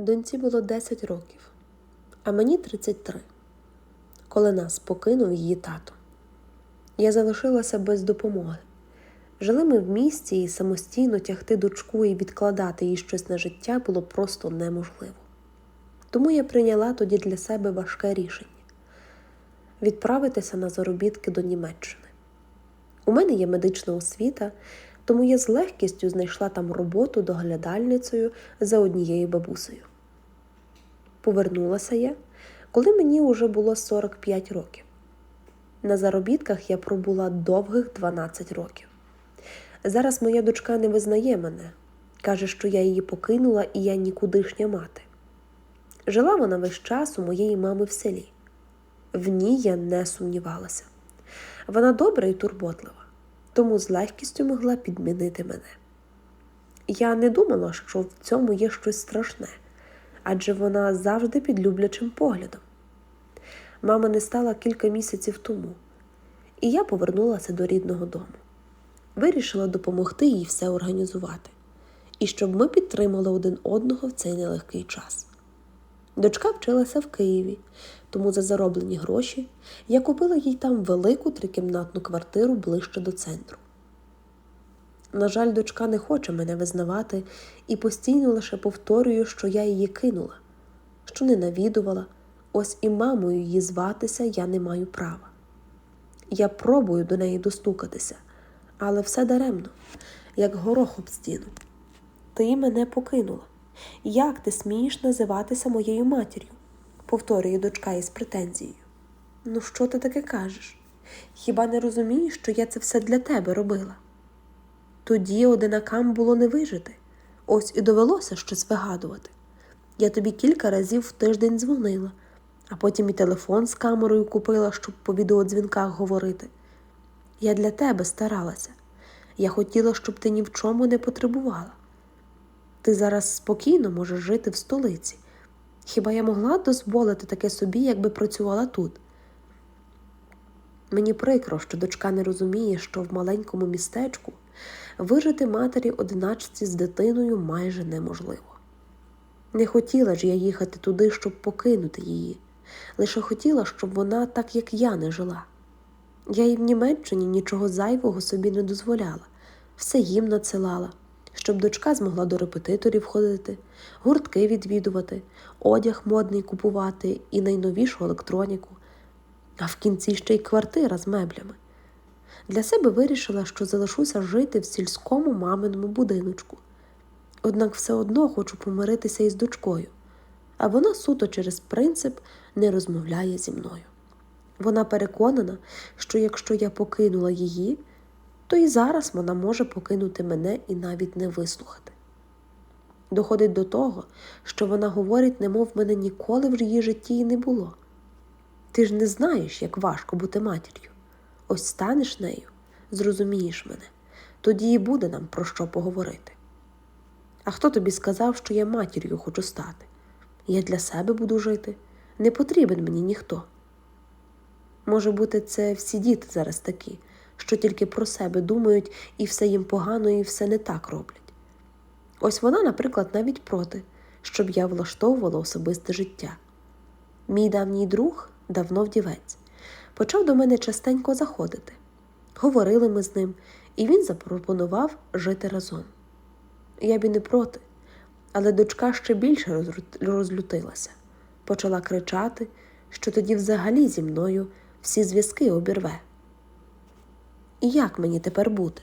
Доньці було 10 років, а мені 33, коли нас покинув її тато. Я залишилася без допомоги. Жили ми в місті і самостійно тягти дочку і відкладати їй щось на життя було просто неможливо. Тому я прийняла тоді для себе важке рішення відправитися на заробітки до Німеччини. У мене є медична освіта, тому я з легкістю знайшла там роботу доглядальницею за однією бабусею. Повернулася я, коли мені вже було 45 років. На заробітках я пробула довгих 12 років. Зараз моя дочка не визнає мене, каже, що я її покинула і я нікудишня мати. Жила вона весь час у моєї мами в селі. В ній я не сумнівалася. Вона добра і турботлива, тому з легкістю могла підмінити мене. Я не думала, що в цьому є щось страшне, адже вона завжди під люблячим поглядом. Мама не стала кілька місяців тому, і я повернулася до рідного дому. Вирішила допомогти їй все організувати, і щоб ми підтримали один одного в цей нелегкий час. Дочка вчилася в Києві, тому за зароблені гроші я купила їй там велику трикімнатну квартиру ближче до центру. На жаль, дочка не хоче мене визнавати і постійно лише повторює, що я її кинула, що не навідувала, ось і мамою її зватися я не маю права. Я пробую до неї достукатися, але все даремно, як горох об стіну. Ти мене покинула. Як ти смієш називатися моєю матір'ю? повторює дочка із претензією. Ну, що ти таке кажеш? Хіба не розумієш, що я це все для тебе робила? Тоді одинакам було не вижити, ось і довелося щось вигадувати. Я тобі кілька разів в тиждень дзвонила, а потім і телефон з камерою купила, щоб по відеодзвінках говорити. Я для тебе старалася. Я хотіла, щоб ти ні в чому не потребувала. Ти зараз спокійно можеш жити в столиці. Хіба я могла дозволити таке собі, якби працювала тут? Мені прикро, що дочка не розуміє, що в маленькому містечку вижити матері одиначці з дитиною майже неможливо. Не хотіла ж я їхати туди, щоб покинути її, лише хотіла, щоб вона, так як я, не жила. Я і в Німеччині нічого зайвого собі не дозволяла, все їм надсилала щоб дочка змогла до репетиторів ходити, гуртки відвідувати, одяг модний купувати і найновішу електроніку, а в кінці ще й квартира з меблями. Для себе вирішила, що залишуся жити в сільському маминому будиночку. Однак все одно хочу помиритися із дочкою, а вона суто через принцип не розмовляє зі мною. Вона переконана, що якщо я покинула її, то і зараз вона може покинути мене і навіть не вислухати. Доходить до того, що вона говорить, немов мене ніколи в її житті і не було. Ти ж не знаєш, як важко бути матір'ю. Ось станеш нею, зрозумієш мене, тоді і буде нам про що поговорити. А хто тобі сказав, що я матір'ю хочу стати? Я для себе буду жити, не потрібен мені ніхто. Може бути, це всі діти зараз такі, що тільки про себе думають і все їм погано, і все не так роблять. Ось вона, наприклад, навіть проти, щоб я влаштовувала особисте життя. Мій давній друг, давно вдівець, почав до мене частенько заходити. Говорили ми з ним, і він запропонував жити разом. Я б і не проти, але дочка ще більше розлютилася, почала кричати, що тоді взагалі зі мною всі зв'язки обірве. І як мені тепер бути?